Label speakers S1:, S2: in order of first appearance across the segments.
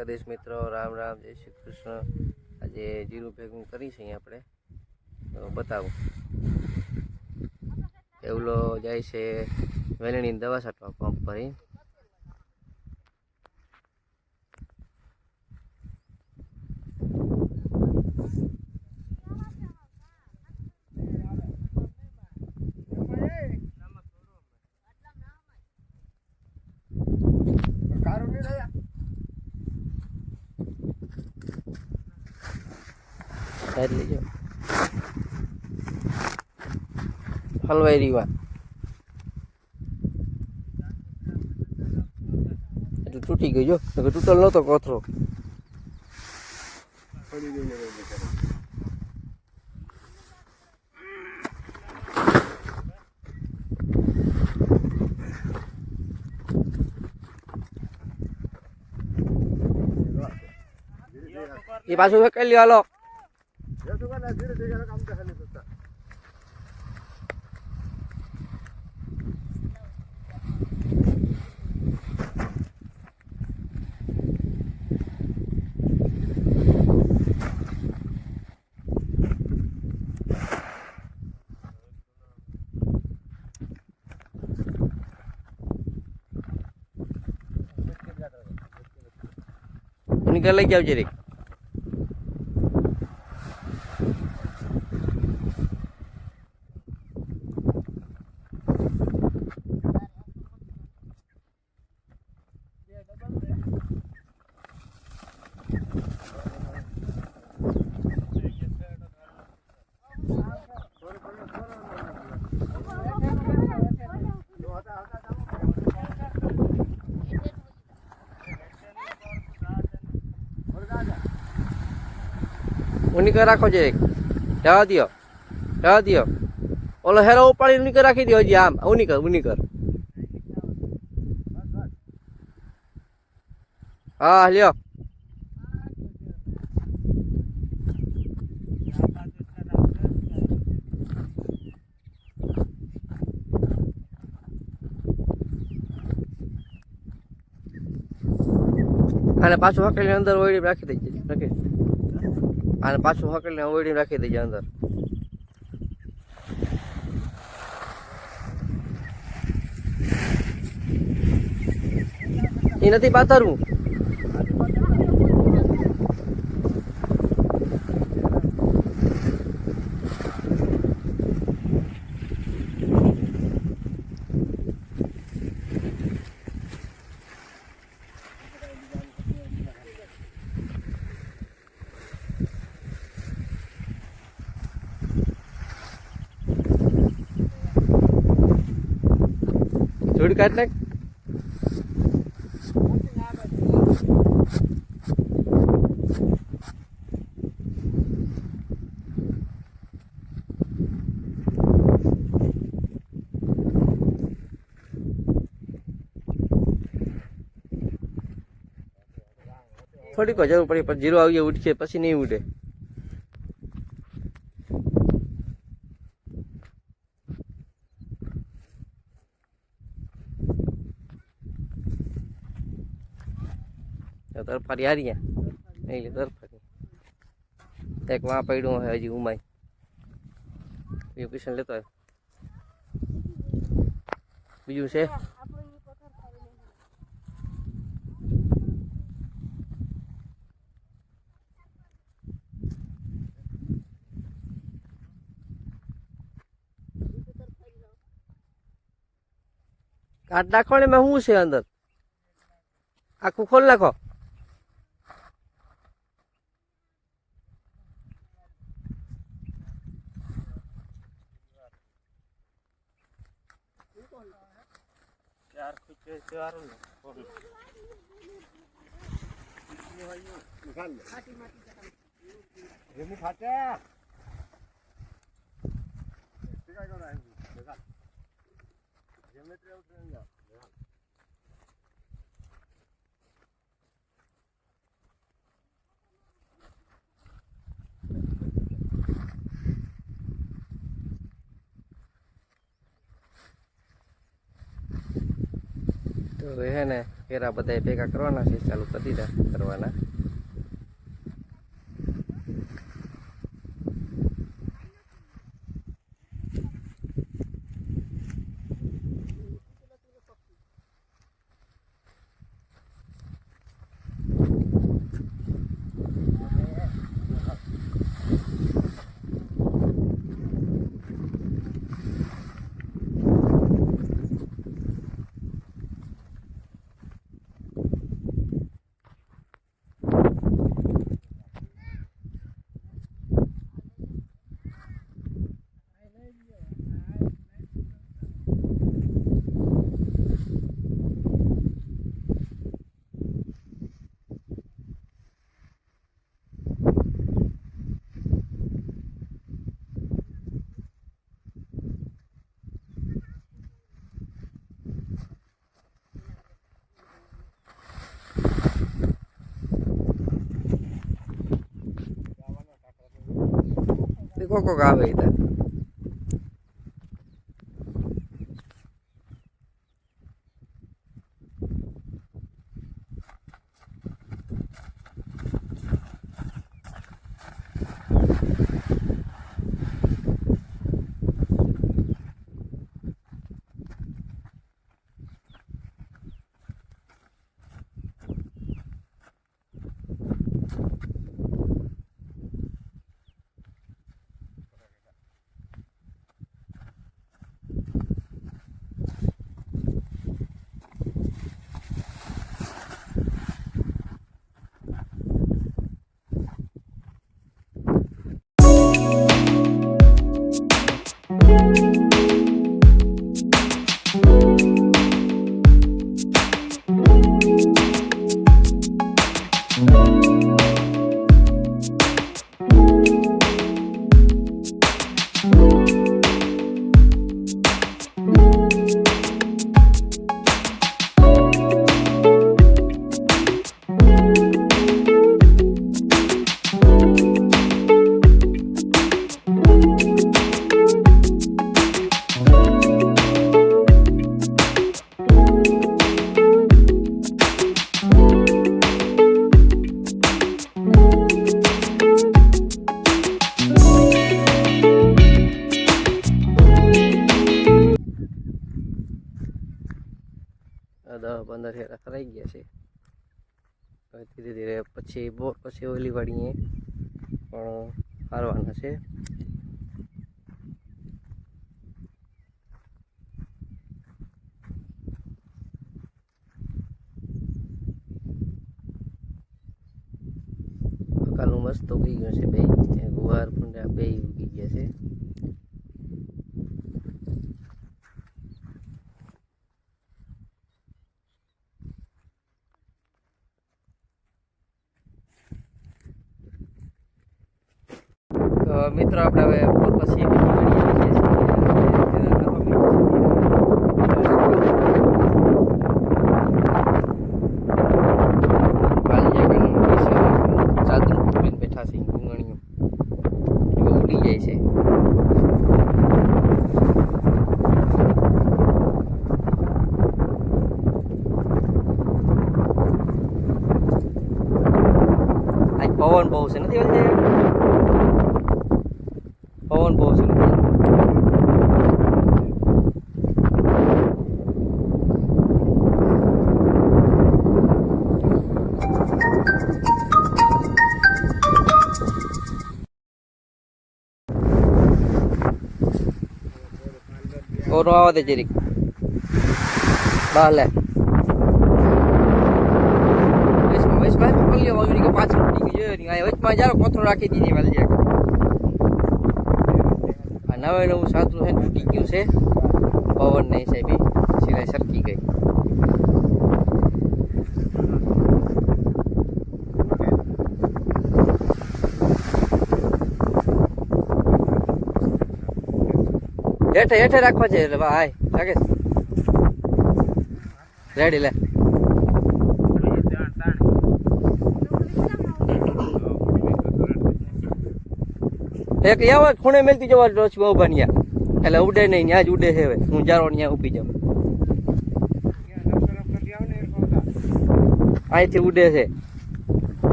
S1: દ્વારકાધીશ મિત્રો, રામ રામ, જય શ્રી કૃષ્ણ. આજે જીરું ભેગું કરી છે આપણે. તો બતાવું. એવલો જાય છે વેલણીની દવા છાંટવા પંપ ભરી સાઈડ લેજો. હલવાઈ રહી વાત. એટલે તૂટી ગયો જો. તૂટલ નહોતો કોથરો.
S2: પડી ગઈ ને એવું
S1: એની ઘર લઈ જાવ જરીક
S2: जो
S1: ઉની રાખો જરીક જવા દો જવા દો ઓલો હેરો ઉપાડી ઉની રાખી દો હજી આમ. ઉની કર ઉની કર હા, લ્યો. અને પાછું હકેલી અંદર ઓળી રાખી દેજે. રાખી. અને પાછું હકડીને ઓળી રાખી દેજે અંદર. એ નથી પાથરવું. થોડી કાઢ નાખ. થોડીક વાર જરૂર પડી પણ જીરો આવી ઉઠશે પછી નહીં ઉડે તરફારી હારીયા એટલે તરફારી એક વાં પડ્યું હોય હજી ઉમાય. બીજું લેતો આવ્યો. બીજું છે? કાઢ નાખો ને મેં શું છે અંદર? આખું ખોલ નાખો.
S2: ચાર ખૂટે સારું ને ફોન ફાટ્યા
S1: જેમેટ્રી આવું રહે ને કેરા બધા ભેગા કરવાના છે ચાલુ કરી દીધા કરવાના. ఒక్కొక్క ఆవు అవుతుంది ધીરે ધીરે પછી બોર પછી ઓલી વાળીએ પણ હારવાના છે કાલનું મસ્ત ઉગી ગયું છે બે ગુવાર ભૂંડા બે ઉગી ગયા છે તો મિત્રો આપણે હવે બપોર પછી બીજી ઘડી આવી ગયા છીએ. વાલિયા ગામમાં બેસી ચાદર પકડીને બેઠા છે ગુંગણીઓ એવા ઉડી જાય છે. પછી પવન બહુ છે નથી વાલિયા આવા દે જરીક બાલે વચમાં વચમાં પલ્લીઓ વાળી કે પાછળ પડી ગઈ જોયો નહીં વચમાં જારો કોથળો રાખી દીધી વાલી જાય આ નવે નવું સાતું છે તૂટી ગયું છે પવન નહીં સાહેબ સિલાઈ સરકી ગઈ હેઠે હેઠે રાખવા છે. એટલે ભાઈ લાગે રેડી લે. એક યાવ ખૂણે મેલતી જવા રોજ બહુ બન્યા એટલે ઉડે નહીં ત્યાં જ ઉડે છે હવે. હું જારો ત્યાં ઊભી જાઉં. અહીંથી ઉડે છે.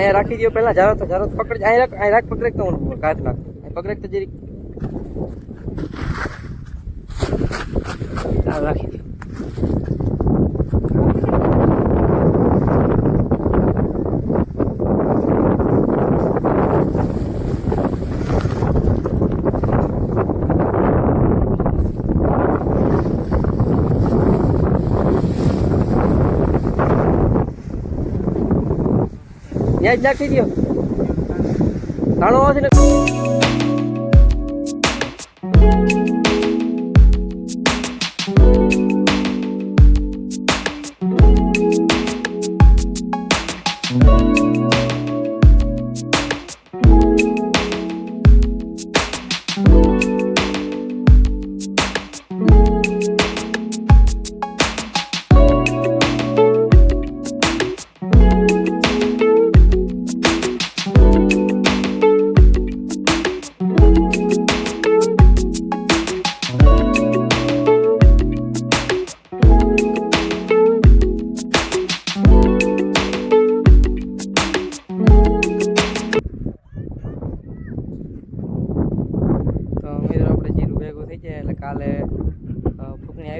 S1: અહીંયા રાખી દો પહેલા, જારો તો જારો પકડ અહીં રાખ અહીં રાખ, પકડે તો કાઢ નાખ. અહીં પકડે તો જરી. રાખી દો ત્યાં જ નાખી દો ઘણો આવશે ને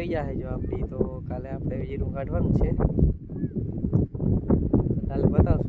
S1: આવી જશે જો આપણી તો કાલે આપણે જીરું કાઢવાનું છે. કાલે બતાવશું.